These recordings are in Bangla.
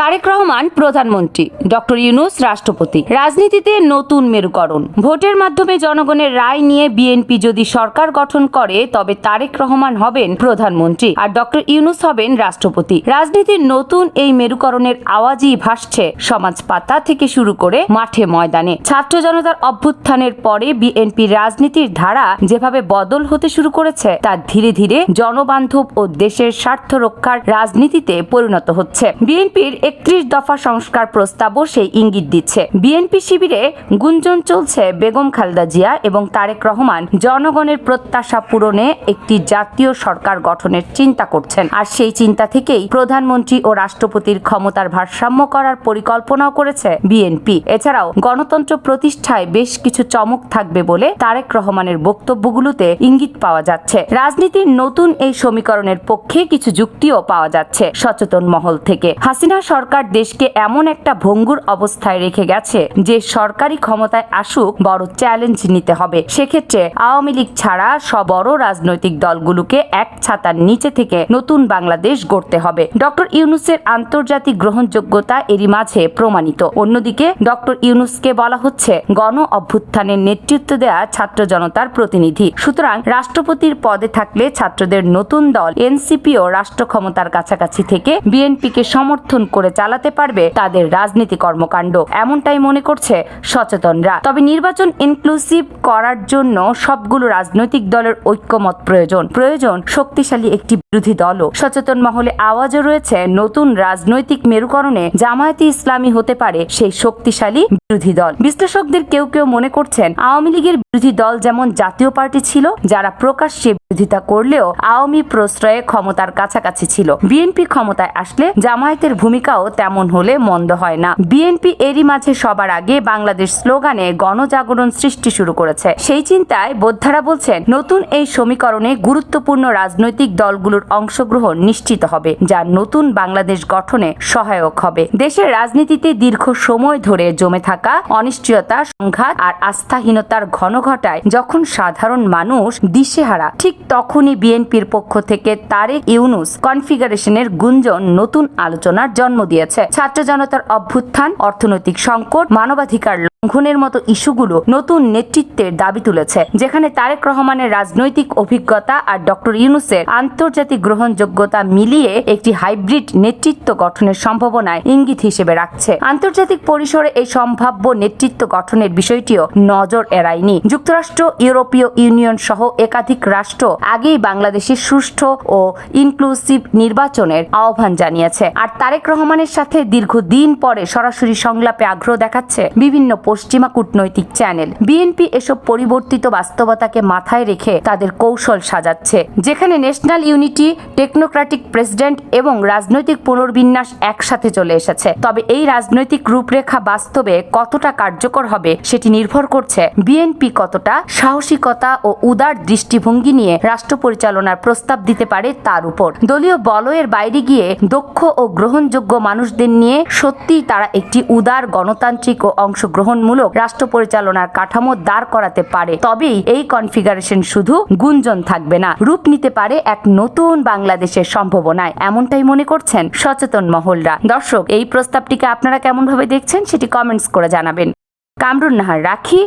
তারেক রহমান প্রধানমন্ত্রী, ডক্টর ইউনুস রাষ্ট্রপতি। রাজনীতিতে নতুন মেরুকরণ। ভোটের মাধ্যমে জনগণের রায় নিয়ে বিএনপি যদি সরকার গঠন করে, তবে তারেক রহমান হবেন প্রধানমন্ত্রী আর ডক্টর ইউনুস হবেন রাষ্ট্রপতি। রাজনীতির নতুন এই মেরুকরণের আওয়াজই ভাসছে সমাজ পাতা থেকে শুরু করে মাঠে ময়দানে। ছাত্র জনতার অভ্যুত্থানের পরে বিএনপির রাজনীতির ধারা যেভাবে বদল হতে শুরু করেছে, তা ধীরে ধীরে জনবান্ধব ও দেশের স্বার্থ রক্ষার রাজনীতিতে পরিণত হচ্ছে। বিএনপির একত্রিশ দফা সংস্কার প্রস্তাবও সেই ইঙ্গিত দিচ্ছে। বিএনপি শিবিরে গুঞ্জন চলছে বেগম খালেদা জিয়া এবং তারেক রহমান জনগণের প্রত্যাশা পূরণে একটি জাতীয় সরকার গঠনের চিন্তা করছেন। আর সেই চিন্তা থেকেই প্রধানমন্ত্রী ও রাষ্ট্রপতির ক্ষমতার ভারসাম্য করার পরিকল্পনাও করেছে বিএনপি। এছাড়াও গণতন্ত্র প্রতিষ্ঠায় বেশ কিছু চমক থাকবে বলে তারেক রহমানের বক্তব্যগুলোতে ইঙ্গিত পাওয়া যাচ্ছে। রাজনীতির নতুন এই সমীকরণের পক্ষে কিছু যুক্তিও পাওয়া যাচ্ছে সচেতন মহল থেকে। হাসিনা সরকার দেশকে এমন একটা ভঙ্গুর অবস্থায় রেখে গেছে যে সরকারি ক্ষমতায় আসুক বড় চ্যালেঞ্জ নিতে হবে। সেক্ষেত্রে আওয়ামী লীগ ছাড়া সব বড় রাজনৈতিক দলগুলোকে এক ছাতার নিচে থেকে নতুন বাংলাদেশ গড়তে হবে। ডক্টর ইউনুসের আন্তর্জাতিক গ্রহণযোগ্যতা এরই মাঝে প্রমাণিত। অন্যদিকে ডক্টর ইউনুসকে বলা হচ্ছে, গণ অভ্যুত্থানের নেতৃত্ব দেয়া ছাত্র জনতার প্রতিনিধি। সুতরাং রাষ্ট্রপতির পদে থাকলে ছাত্রদের নতুন দল, এনসিপিও রাষ্ট্র ক্ষমতার কাছাকাছি থেকে বিএনপিকে সমর্থন করে চালাতে পারবে তাদের রাজনীতি কর্মকাণ্ড। এমনটাই মনে করছে সচেতনরা। তবে নির্বাচন ইনক্লুসিভ করার জন্য সবগুলো রাজনৈতিক দলের ঐক্যমত প্রয়োজন। প্রয়োজন শক্তিশালী একটি বিরোধী দলও। সচেতন মহলে আওয়াজও রয়েছে নতুন রাজনৈতিক মেরুকরণে জামায়াতি ইসলামী হতে পারে সেই শক্তিশালী বিরোধী দল। বিশ্লেষকদের কেউ কেউ মনে করছেন আওয়ামী লীগের বিরোধী দল যেমন জাতীয় পার্টি ছিল, যারা প্রকাশ্যে বিরোধিতা করলেও আওয়ামী প্রশ্রয়ে ক্ষমতার কাছাকাছি ছিল। বিএনপি ক্ষমতায় আসলে জামায়াতের ভূমিকাও তেমন হলে মন্দ হয় না। বিএনপি এরই মাঝে সবার আগে বাংলাদেশ স্লোগানে গণজাগরণ সৃষ্টি শুরু করেছে। সেই চিন্তায় বোদ্ধারা বলছেন, নতুন এই সমীকরণে গুরুত্বপূর্ণ রাজনৈতিক দলগুলোর অংশগ্রহণ নিশ্চিত হবে, যা নতুন বাংলাদেশ গঠনে সহায়ক হবে। দেশের রাজনীতিতে দীর্ঘ সময় ধরে জমে থাকা অনিশ্চয়তা, সংঘাত আর আস্থাহীনতার ঘন ঘটায় যখন সাধারণ মানুষ দিশেহারা, ঠিক তখনই বিএনপির পক্ষ থেকে তারেক ইউনুস কনফিগারেশনের গুঞ্জন নতুন আলোচনার জন্ম দিয়েছে। ছাত্র জনতার অভ্যুত্থান, অর্থনৈতিক সংকট, মানবাধিকার লঙ্ঘনের মতো ইস্যুগুলো নতুন নেতৃত্বের দাবি তুলেছে, যেখানে তারেক রহমানের রাজনৈতিক অভিজ্ঞতা আর ডক্টর ইউনুসের আন্তর্জাতিক গ্রহণযোগ্যতা মিলিয়ে একটি হাইব্রিড নেতৃত্ব গঠনের সম্ভাবনায় ইঙ্গিত হিসেবে রাখছে। আন্তর্জাতিক পরিসরে এই সম্ভাব্য নেতৃত্ব গঠনের বিষয়টিও নজর এড়ায়নি। যুক্তরাষ্ট্র, ইউরোপীয় ইউনিয়ন সহ একাধিক রাষ্ট্র আগেই বাংলাদেশের সুষ্ঠু ও ইনক্লুসিভ নির্বাচনের আহ্বান জানিয়েছে। আর তারেক রহমানের সাথে দীর্ঘদিন পরে সরাসরি সংলাপে আগ্রহ দেখাচ্ছে বিভিন্ন পশ্চিমা কূটনৈতিক চ্যানেল। বিএনপি এসব পরিবর্তিত বাস্তবতাকে মাথায় রেখে তাদের কৌশল সাজাচ্ছে, যেখানে ন্যাশনাল ইউনিটি টেকনোক্রেটিক প্রেসিডেন্ট এবং রাজনৈতিক পুনর্বিন্যাস একসাথে চলে এসেছে। তবে এই রাজনৈতিক রূপরেখা বাস্তবে কতটা কার্যকর হবে সেটি নির্ভর করছে বিএনপি কতটা সাহসিকতা ও উদার দৃষ্টিভঙ্গি নিয়ে রাষ্ট্র পরিচালনার প্রস্তাব দিতে পারে তার উপর। দলীয় বলয়ের বাইরে গিয়ে দক্ষ ও গ্রহণযোগ্য মানুষদের নিয়ে সত্যিই তারা একটি উদার গণতান্ত্রিক ও অংশগ্রহণমূলক রাষ্ট্র পরিচালনার কাঠামো দাঁড় করাতে পারে। তবেই এই কনফিগারেশন শুধু গুঞ্জন থাকবে না, রূপ নিতে পারে এক নতুন বাংলাদেশের সম্ভাবনায়, এমনটাই মনে করছেন সচেতন মহলরা। দর্শক, এই প্রস্তাবটিকে আপনারা কেমন ভাবে দেখছেন সেটি কমেন্টস করে জানাবেন। কামরুন নাহার রাখি,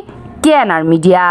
কেএনআর মিডিয়া।